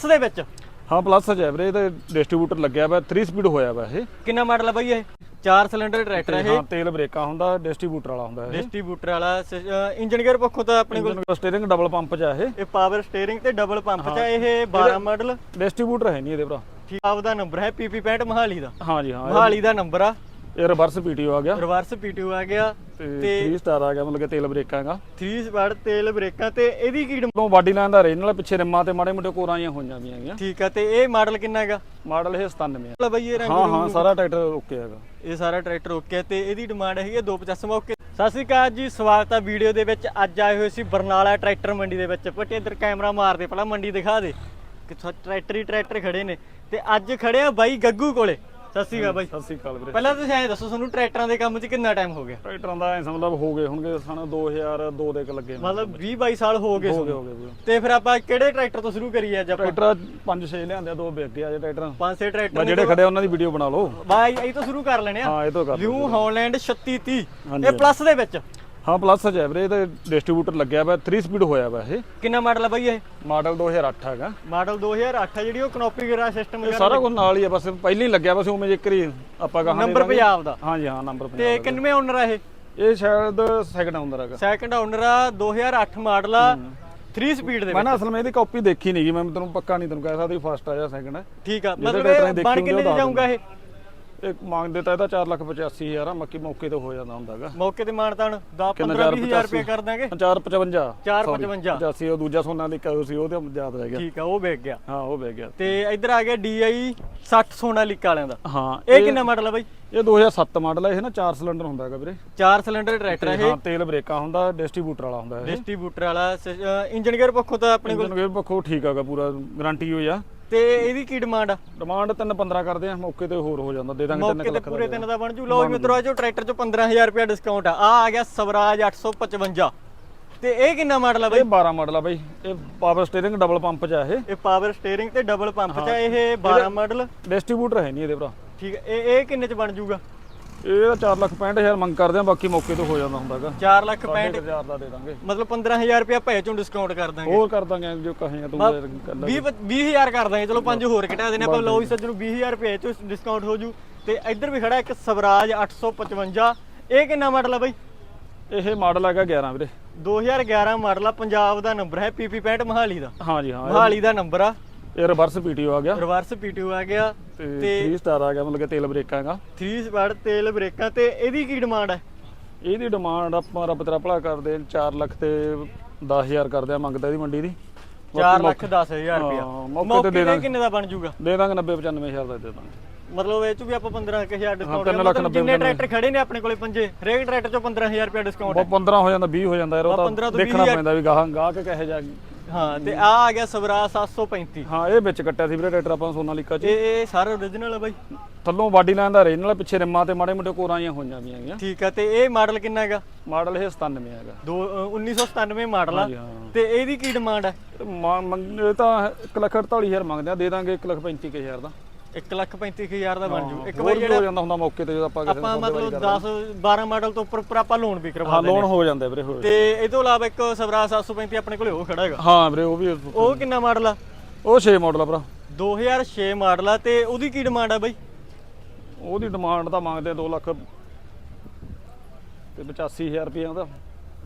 ਇਸ ਦੇ ਵਿੱਚ? ਹਾਂ ਪਲੱਸ ਹੈ ਵੀਰੇ ਇਹਦੇ ਡਿਸਟ੍ਰੀਬਿਊਟਰ ਲੱਗਿਆ ਵਾ 3 ਸਪੀਡ ਹੋਇਆ ਵਾ ਇਹ। ਕਿੰਨਾ ਮਾਡਲ ਆ ਬਾਈ ਇਹ? 4 ਸਿਲੰਡਰ ਟਰੈਕਟਰ ਹੈ ਹਾਂ ਇਹ? ਤੇਲ ਬ੍ਰੇਕਾਂ ਹੁੰਦਾ ਡਿਸਟ੍ਰੀਬਿਊਟਰ ਵਾਲਾ ਹੁੰਦਾ ਇਹ। ਡਿਸਟ੍ਰੀਬਿਊਟਰ ਵਾਲਾ ਇੰਜਨ ਗੇਅਰ ਪੱਖੋਂ ਤਾਂ ਆਪਣੇ ਕੋਲ ਸਟੀਅਰਿੰਗ ਡਬਲ ਪੰਪ ਚ ਆ ਇਹ। ਇਹ ਪਾਵਰ ਸਟੀਅਰਿੰਗ ਤੇ ਡਬਲ ਪੰਪ ਚ ਆ, ਇਹ 12 ਮਾਡਲ ਡਿਸਟ੍ਰੀਬਿਊਟਰ ਹੈ ਨਹੀਂ ਇਹਦੇ ਭਰਾ। ਠੀਕ ਆਪ ਦਾ ਨੰਬਰ ਹੈ ਪੀਪੀ 65 ਮਹਾਲੀ ਦਾ। ਹਾਂ ਜੀ ਹਾਂ ਮਹਾਲੀ ਦਾ ਨੰਬਰ ਆ। ਇਹ ਰਿਵਰਸ ਪੀਟੀਓ ਆ ਗਿਆ। ਰਿਵਰਸ ਪੀਟੀਓ ਆ ਗਿਆ। ਤੇ ਤੇ 3 ਸਟਾਰ ਆ ਗਿਆ ਮਤਲਬ ਕਿ ਤੇਲ ਬ੍ਰੇਕਾਂ ਹੈਗਾ 3 ਸਪੀਡ ਤੇਲ ਬ੍ਰੇਕਾਂ ਤੇ ਇਹਦੀ ਕੀ ਡਿਮ- ਤੋਂ ਬਾਡੀ ਲਾਈਨ ਦਾ ਰੇਂਜ ਨਾਲ ਪਿੱਛੇ ਰਿਮਾਂ ਤੇ ਮਾੜੇ ਮੋਟੇ ਕੋਰਾਂ ਆਈਆਂ ਹੋਈਆਂ ਵੀ ਹੈਗੀਆਂ। ਠੀਕ ਆ ਤੇ ਇਹ ਮਾਡਲ ਕਿੰਨਾ ਹੈਗਾ? ਮਾਡਲ ਇਹ 97 ਹੈ ਮਤਲਬ ਬਈ ਇਹ ਰੰਗ ਹਾਂ ਹਾਂ ਸਾਰਾ ਟਰੈਕਟਰ ਓਕੇ ਹੈਗਾ। ਇਹ ਸਾਰਾ ਟਰੈਕਟਰ ਓਕੇ ਹੈ ਤੇ ਇਹਦੀ ਡਿਮਾਂਡ ਹੈਗੀ ਹੈ 285 ਓਕੇ ਸਤਿ ਸ਼੍ਰੀ ਅਕਾਲ ਜੀ ਸਵਾਗਤ ਹੈ ਵੀਡੀਓ ਦੇ ਵਿੱਚ। ਅੱਜ ਆਏ ਹੋਏ ਸੀ ਬਰਨਾਲਾ ਟਰੈਕਟਰ ਮੰਡੀ ਦੇ ਵਿੱਚ। ਪੱਟੇ ਇੱਧਰ ਕੈਮਰਾ ਮਾਰ ਦੇ ਪਹਿਲਾਂ ਮੰਡੀ ਦਿਖਾ ਦੇ। ਕਿੱਥੋਂ ਟਰੈਕਟਰ ਹੀ ਟਰੈਕਟਰ ਖੜੇ ਨੇ। ਤੇ ਅੱਜ ਖੜੇ ਆ ਬਾਈ ਗੱਗੂ ਕੋਲੇ। ਸਤਿ ਸ਼੍ਰੀ ਅਕਾਲ ਬਾਈ। ਸਤਿ ਸ੍ਰੀ ਅਕਾਲ ਵੀਰੇ। ਪਹਿਲਾਂ ਤੁਸੀਂ ਐਂ ਦੱਸੋ ਤੁਹਾਨੂੰ ਟਰੈਕਟਰਾਂ ਦੇ ਕੰਮ 'ਚ ਕਿੰਨਾ ਟਾਈਮ ਹੋ ਗਿਆ? ਟਰੈਕਟਰਾਂ ਦਾ ਐਂ ਸਮਝ ਹੋ ਗਏ ਹੋਣਗੇ ਸਨ 2002 ਦੇ ਕ ਲੱਗੇ। ਮਤਲਬ 20 22 ਸਾਲ ਹੋ ਗਏ ਹੋ ਗਏ। ਹੋ ਗਏ ਵੀਰੇ। ਤੇ ਫਿਰ ਆਪਾਂ ਕਿਹੜੇ ਟਰੈਕਟਰ ਤੋਂ ਸ਼ੁਰੂ ਕਰੀਏ ਅੱਜ ਆਪਾਂ? ਟਰੈਕਟਰ ਪੰਜ ਛੇ ਲਿਆਂਦੇ ਆ ਦੋ ਵਿਕ ਗਏ ਆ ਜੇ ਟਰੈਕਟਰ। ਪੰਜ ਛੇ ਬਸ ਟਰੈਕਟਰ ਜਿਹੜੇ ਖੜੇ ਆ ਉਹਨਾਂ ਦੀ ਵੀਡੀਓ ਬਣਾ ਲਓ। ਬਾਈ ਇਹ ਤੋਂ ਸ਼ੁਰੂ ਕਰ ਲੈਣੇ ਆ। ਹਾਂ ਇਹ ਤੋਂ ਕਰ ਲਓ। ਲਿਊ ਹਾਲੈਂਡ 3630 ਹਾਂਜੀ, ਇਹ ਪਲੱਸ ਦੇ ਵਿੱਚ। ਹਾਂ ਪਲੱਸ ਚ ਹੈ ਵੀਰੇ ਇਹਦੇ ਡਿਸਟ੍ਰੀਬਿਊਟਰ ਲੱਗਿਆ ਵਾ 3 ਸਪੀਡ ਹੋਇਆ ਵਾ ਇਹ। ਕਿੰਨਾ ਮਾਡਲ ਆ ਬਾਈ ਇਹ? ਮਾਡਲ 2008 ਹੈਗਾ। ਮਾਡਲ 2008 ਆ ਜਿਹੜੀ ਉਹ ਕਨੋਪੀ ਗੇਰਾ ਸਿਸਟਮ ਇਹ ਸਾਰਾ ਕੁਝ ਨਾਲ ਹੀ ਆ ਬਸ ਪਹਿਲਾਂ ਹੀ ਲੱਗਿਆ ਬਸ ਉਵੇਂ ਜਿਕਰ ਹੀ ਆਪਾਂ ਕਹਾਂ ਨੰਬਰ ਪੰਜਾਬ ਦਾ। ਹਾਂ ਜੀ ਹਾਂ ਨੰਬਰ ਤੇ ਪੰਜਾਬ ਕਿੰਨਵੇਂ ਓਨਰ ਆ ਇਹ? ਇਹ ਸ਼ਾਇਦ ਸੈਕਿੰਡ ਆਉਂਦਰ ਹੈਗਾ। ਸੈਕੰਡ ਓਨਰ ਆ 2008 ਮਾਡਲ ਆ 3 ਸਪੀਡ ਦੇ ਮੈਂ ਨਾ ਅਸਲ ਵਿੱਚ ਇਹਦੀ ਕਾਪੀ ਦੇਖੀ ਨਹੀਂ ਗੀ ਮੈਂ ਤੈਨੂੰ ਪੱਕਾ ਨਹੀਂ ਤੈਨੂੰ ਕਹਿ ਸਕਦਾ ਫਸਟ ਆ ਜਾਂ ਸੈਕਿੰਡ ਠੀਕ ਆ ਮਤਲਬ ਬਣ ਕਿੰਨੇ ਜਾਊਗਾ ਇਹ? ਇਹ ਮੰਗਦੇ ਤਾਂ ਇਹਦਾ 485000 ਆ ਮੱਕੀ ਮੌਕੇ ਤੇ ਹੋ ਜਾਂਦਾ ਹੁੰਦਾਗਾ। ਮੌਕੇ ਤੇ ਮਾਨਤਾਨ 10 ਕਿੰਨਾ 15 ਚਾਰ 20000 ਰੁਪਏ ਕਰ ਦਾਂਗੇ 455 455 85 ਉਹ ਦੂਜਾ ਸੋਨਾ ਲਿਖਿਆ ਹੋਇਆ ਸੀ ਉਹ ਤੇ ਯਾਦ ਰਹਿ ਗਿਆ। ਠੀਕ ਆ ਉਹ ਵੇਚ ਗਿਆ। ਹਾਂ ਉਹ ਵੇਚ ਗਿਆ। ਤੇ ਇੱਧਰ ਆ ਗਿਆ DI 60 ਸੋਨਾਲੀਕਾ ਵਾਲਿਆਂ ਦਾ। ਹਾਂ ਇਹ ਕਿੰਨਾ ਮਾਡਲ ਆ ਬਾਈ? ਇਹ 2007 ਮਾਡਲ ਹੈ ਇਹ ਨਾ 4 ਸਿਲੰਡਰ ਹੁੰਦਾ ਹੈਗਾ ਵੀਰੇ 4 ਸਿਲੰਡਰ ਟਰੈਕਟਰ ਤੇ ਇਹ। ਹਾਂ ਤੇਲ ਬ੍ਰੇਕਾਂ ਹੁੰਦਾ ਡਿਸਟ੍ਰੀਬਿਊਟਰ ਵਾਲਾ ਹੁੰਦਾ ਇਹ। ਡਿਸਟ੍ਰੀਬਿਊਟਰ ਵਾਲਾ ਇੰਜਨ ਗੇਅਰ ਪੱਖੋਂ ਤਾਂ ਆਪਣੇ ਕੋਲ ਇੰਜਨ ਗੇਅਰ ਪੱਖੋਂ ਠੀਕ ਹੈਗਾ ਪੂਰਾ ਗਾਰੰਟੀ ਹੋਈ ਆ। ਤੇ ਇਹਦੀ ਕੀ ਡਿਮਾਂਡ ਆ? ਡਿਮਾਂਡ 3 15 ਕਰਦੇ ਆ ਮੌਕੇ ਤੇ ਹੋਰ ਹੋ ਜਾਂਦਾ ਦੇ ਦਾਂਗੇ 3 ਮੌਕੇ ਤੇ ਪੂਰੇ ਦਿਨ ਦਾ ਬਣ ਜੂ। ਲਓ ਜੀ ਮਿੱਤਰੋ ਜੋ ਟਰੈਕਟਰ ਚ 15000 ਰੁਪਏ ਡਿਸਕਾਊਂਟ ਆ। ਆ ਆ ਗਿਆ ਸਵਰਾਜ 855 ਤੇ ਇਹ ਕਿੰਨਾ ਮਾਡਲ ਆ ਬਾਈ? ਇਹ 12 ਮਾਡਲ ਆ ਬਾਈ। ਇਹ ਪਾਵਰ ਸਟੀਅਰਿੰਗ ਡਬਲ ਪੰਪ ਚ ਆ ਇਹ। ਇਹ ਪਾਵਰ ਸਟੀਅਰਿੰਗ ਤੇ ਡਬਲ ਪੰਪ ਚ ਆ ਇਹ 12 ਮਾਡਲ ਡਿਸਟ੍ਰੀਬਿਊਟਰ ਹੈ ਨਹੀਂ ਇਹਦੇ ਭਰਾ। ਠੀਕ ਹੈ ਇਹ ਇਹ ਕਿੰਨੇ ਚ ਬਣ ਜੂਗਾ? ਇਹ ਤਾਂ 4 ਲੱਖ 65000 ਮੰਗ ਕਰਦੇ ਆ ਬਾਕੀ ਮੌਕੇ ਤੇ ਹੋ ਜਾਂਦਾ ਹੁੰਦਾਗਾ 4 ਲੱਖ 65 ਹਜ਼ਾਰ ਦਾ ਦੇ ਦਾਂਗੇ। ਮਤਲਬ 15000 ਰੁਪਏ ਭਏ ਚੋਂ ਡਿਸਕਾਊਂਟ ਕਰ ਦਾਂਗੇ। ਹੋਰ ਕਰ ਦਾਂਗੇ ਜੋ ਕਹੇਗਾ ਤੂੰ ਕਰ ਲੈ 20 20000 ਕਰ ਦਾਂਗੇ ਚਲੋ ਪੰਜ ਹੋਰ ਘਟਾ ਦੇਣੇ ਆਪਾਂ ਲਓ ਸੱਜਣ ਨੂੰ 20000 ਰੁਪਏ ਚੋਂ ਡਿਸਕਾਊਂਟ ਹੋ ਜੂ। ਤੇ ਇੱਧਰ ਵੀ ਖੜਾ ਇੱਕ ਸਵਰਾਜ 855 ਇਹ ਕਿੰਨਾ ਮਾਡਲ ਆ ਬਾਈ? ਇਹ ਮਾਡਲ ਹੈਗਾ 11 ਵੀਰੇ। 2011 ਮਾਡਲ ਆ ਪੰਜਾਬ ਦਾ ਨੰਬਰ ਹੈ ਪੀਪੀ 65 ਮਹਾਲੀ ਦਾ। ਹਾਂ ਜੀ ਹਾਂ ਮਹਾਲੀ ਦਾ ਨੰਬਰ ਆ। ਇਹ ਰਿਵਰਸ ਪੀਟੀਓ ਆ ਗਿਆ। ਰਿਵਰਸ ਪੀਟੀਓ ਆ ਗਿਆ। ਤੇ ਤੇ 3 ਸਟਾਰ ਆ ਗਿਆ ਮਤਲਬ ਕਿ ਤੇਲ ਬ੍ਰੇਕਾਂ ਹੈਗਾ 3 ਸਪੀਡ ਤੇਲ ਬ੍ਰੇਕਾਂ ਤੇ ਇਹਦੀ ਕੀ ਡਿਮਾਂਡ ਹੈ ਇਹਦੀ ਡਿਮਾਂਡ ਆਪਾਂ ਰੱਬ ਤੇਰਾ ਭਲਾ ਕਰਦੇ 4 ਲੱਖ ਤੇ 10000 ਕਰਦੇ ਆ ਮੰਗਦਾ ਇਹਦੀ ਮੰਡੀ ਦੀ। 4 ਲੱਖ 10000 ਰੁਪਇਆ। ਹਾਂ, ਮੌਕੇ ਤੇ। ਕਿੰਨੇ ਦਾ ਬਣ ਜੂਗਾ ਦੇ ਦਾਂਗੇ 90 95000 ਦਾ ਦੇ ਦਾਂਗੇ। ਮਤਲਬ ਇਹ ਚ ਵੀ ਆਪਾਂ 15000 ਡਿਸਕਾਊਂਟ ਜਿੰਨੇ ਟਰੈਕਟਰ ਖੜੇ ਨੇ ਆਪਣੇ ਕੋਲੇ ਪੰਜੇ ਹਰੇਕ ਟਰੈਕਟਰ ਚੋਂ 15000 ਰੁਪਇਆ ਡਿਸਕਾਊਂਟ ਉਹ 15 ਹੋ ਜਾਂਦਾ 20 ਹੋ ਜਾਂਦਾ ਯਾਰ ਉਹ ਬਸ 15 ਤਾਂ ਦੇਖਣਾ 20 ਪੈਂਦਾ ਵੀ ਗਾਹਾਂ ਗਾਹ ਕੇ ਕਹੇ ਜਾ ਹਾਂ ਤੇ ਆ ਆ ਗਿਆ ਸਵਰਾਜ 735 ਹਾਂ ਇਹ ਵਿੱਚ ਕੱਟਿਆ ਸੀ ਵੀਰੇ ਟਰੈਕਟਰ ਆਪਾਂ ਸੋਨਾਲੀਕਾ ਚ। ਇਹ ਇਹ ਸਾਰਾ origignal ਹੈ ਬਾਈ। ਥੱਲੋਂ ਬਾਡੀ ਲਾਈਨ ਦਾ ਨਾਲ ਪਿੱਛੇ ਰਿਮਾਂ ਤੇ ਮਾੜੇ ਮੋਟੇ ਕੋਰਾਂ ਆਈਆਂ ਹੋਈਆਂ ਵੀ ਹੈਗੀਆਂ। ਠੀਕ ਆ ਤੇ ਇਹ ਮਾਡਲ ਕਿੰਨਾ ਹੈਗਾ? ਮਾਡਲ ਇਹ 97 ਹੈਗਾ। ਦੋ ਅ, 1997 ਮਾਡਲ ਆ। ਹਾਂਜੀ, ਹਾਂ। ਤੇ ਇਹਦੀ ਕੀ ਡਿਮਾਂਡ ਹੈ ਇਹ ਤਾਂ 1 ਲੱਖ 48000 ਮੰਗਦੇ ਆ ਦੇ ਦਾਂਗੇ 1 ਲੱਖ 35000 ਦਾ। 1 ਲੱਖ 35000 ਦਾ ਬਣ ਜੂ। ਇੱਕ ਹੋਰ ਵਾਰ ਵੀ ਜਿਹੜਾ ਹੋ ਜਾਂਦਾ ਹੁੰਦਾ ਮੌਕੇ ਤੇ ਜਦੋਂ ਆਪਾਂ ਕਿਸੇ ਆਪਾਂ ਮਤਲਬ 10 12 ਮਾਡਲ ਤੋਂ ਉੱਪਰ ਉੱਪਰ ਆਪਾਂ ਲੋਨ ਵੀ ਕਰਵਾ ਹਾਂ ਲੋਨ ਹੋ। ਜਾਂਦਾ ਵੀਰੇ ਹੋ ਤੇ ਇਹ ਤੋਂ ਇਲਾਵਾ ਇੱਕ ਸਵਰਾਜ 735 ਆਪਣੇ ਕੋਲੇ ਉਹ ਖੜਾ ਹੈਗਾ। ਹਾਂ ਵੀਰੇ ਉਹ ਵੀ ਉਹ ਕਿੰਨਾ ਮਾਡਲ ਆ? ਉਹ 6 ਮਾਡਲ ਆ ਭਰਾ। 2006 ਮਾਡਲ ਆ ਤੇ ਉਹਦੀ ਕੀ ਡਿਮਾਂਡ ਆ ਬਾਈ? ਉਹਦੀ ਡਿਮਾਂਡ ਤਾਂ ਮੰਗਦੇ 2 ਲੱਖ ਤੇ 85000 ਰੁਪਏ ਉਹਦਾ।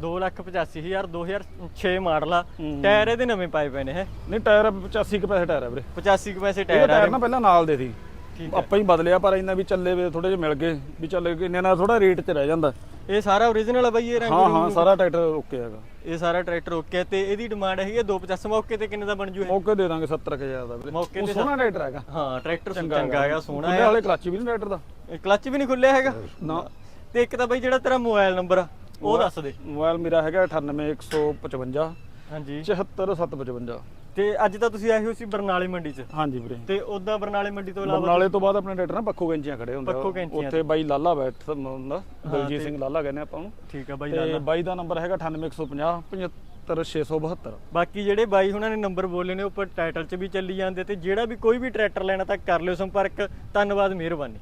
2 ਲੱਖ 85000 2006 ਮਾਡਲ ਆ। ਟਾਇਰ ਇਹਦੇ ਨਵੇਂ ਪਾਏ ਪਏ ਨੇ ਹੈ ਨਹੀਂ ਟਾਇਰ 85 ਕੁ ਪੈਸੇ ਟਾਇਰ ਆ ਵੀਰੇ। 85 ਕੁ ਪੈਸੇ ਟਾਇਰ ਆ ਟਾਇਰ ਨਾ ਪਹਿਲਾਂ ਨਾਲ ਦੇ ਸੀ। ਆਪਾਂ ਹੀ ਬਦਲਿਆ ਪਰ ਇੰਨਾ ਵੀ ਚੱਲੇ ਵੇ ਥੋੜੇ ਜਿਹਾ ਮਿਲ ਗਏ। ਵੀ ਚੱਲ ਇੰਨੇ ਨਾਲ ਥੋੜਾ ਰੇਟ 'ਚ ਰਹਿ ਜਾਂਦਾ। ਇਹ ਸਾਰਾ origignal ਆ ਬਾਈ ਇਹ ਰੰਗ ਹਾਂ ਹਾਂ ਸਾਰਾ ਟਰੈਕਟਰ ਓਕੇ ਹੈਗਾ। ਇਹ ਸਾਰਾ ਟਰੈਕਟਰ ਓਕੇ ਹੈ ਤੇ ਇਹਦੀ ਡਿਮਾਂਡ ਹੈਗੀ ਹੈ 285 ਮੌਕੇ ਤੇ ਕਿੰਨੇ ਦਾ ਬਣ ਜੂ ਮੌਕੇ ਦੇ ਦਾਂਗੇ 70000 ਦਾ ਵੀਰੇ। ਮੌਕੇ ਤੇ ਸੋਹਣਾ ਟਰੈਕਟਰ ਹੈਗਾ। ਹਾਂ ਟਰੈਕਟਰ ਚੰਗਾ ਹੈਗਾ ਸੋਹਣਾ ਹੈ ਵਾਲੇ ਕਲੱਚ ਵੀ ਨਹੀਂ ਟਰੈਕਟਰ ਦਾ। ਕਲੱਚ ਵੀ ਨਹੀਂ ਖੁੱਲਿਆ ਹੈਗਾ। ਨਾ। ਤੇ ਇੱਕ ਤਾਂ ਬਾਈ ਜਿਹੜਾ ਤੇਰਾ ਮੋਬਾਈਲ ਨੰਬਰ ਆ ਉਹ ਦੱਸ ਦੇ। ਮੋਬਾਈਲ ਮੇਰਾ ਹੈਗਾ 98155 ਹਾਂਜੀ। 74755 ਤੇ ਅੱਜ ਤਾਂ ਤੁਸੀਂ ਆਏ ਹੋ ਸੀ ਬਰਨਾਲੇ ਮੰਡੀ 'ਚ? ਹਾਂਜੀ ਵੀਰੇ। ਤੇ ਉਦਾਂ ਬਰਨਾਲੇ ਮੰਡੀ ਤੋਂ ਇਲਾਵਾ ਬਰਨਾਲੇ ਤੋਂ ਬਾਅਦ ਆਪਣੇ ਟਰੈਕਟਰ ਨਾ ਪੱਖੋ ਕੈਂਚੀਆਂ ਖੜੇ ਹੁੰਦੇ ਆ। ਪੱਖੋ ਉੱਥੇ ਬਾਈ ਲਾਲਾ ਬੈਠ ਹੁੰਦਾ ਦਲਜੀਤ ਸਿੰਘ ਲਾਲਾ ਕਹਿੰਦੇ ਆਪਾਂ ਨੂੰ ਠੀਕ ਆ ਬਾਈ ਤੇ ਬਾਈ ਦਾ ਨੰਬਰ ਹੈਗਾ 98150 75672 ਬਾਕੀ ਜਿਹੜੇ ਬਾਈ ਉਹਨਾਂ ਨੇ ਨੰਬਰ ਬੋਲੇ ਨੇ ਉੱਪਰ ਟਾਈਟਲ 'ਚ ਵੀ ਚੱਲੀ ਜਾਂਦੇ ਤੇ ਜਿਹੜਾ ਵੀ ਕੋਈ ਵੀ ਟਰੈਕਟਰ ਲੈਣਾ ਤਾਂ ਕਰ ਲਿਓ ਸੰਪਰਕ। ਧੰਨਵਾਦ ਮਿਹਰਬਾਨੀ।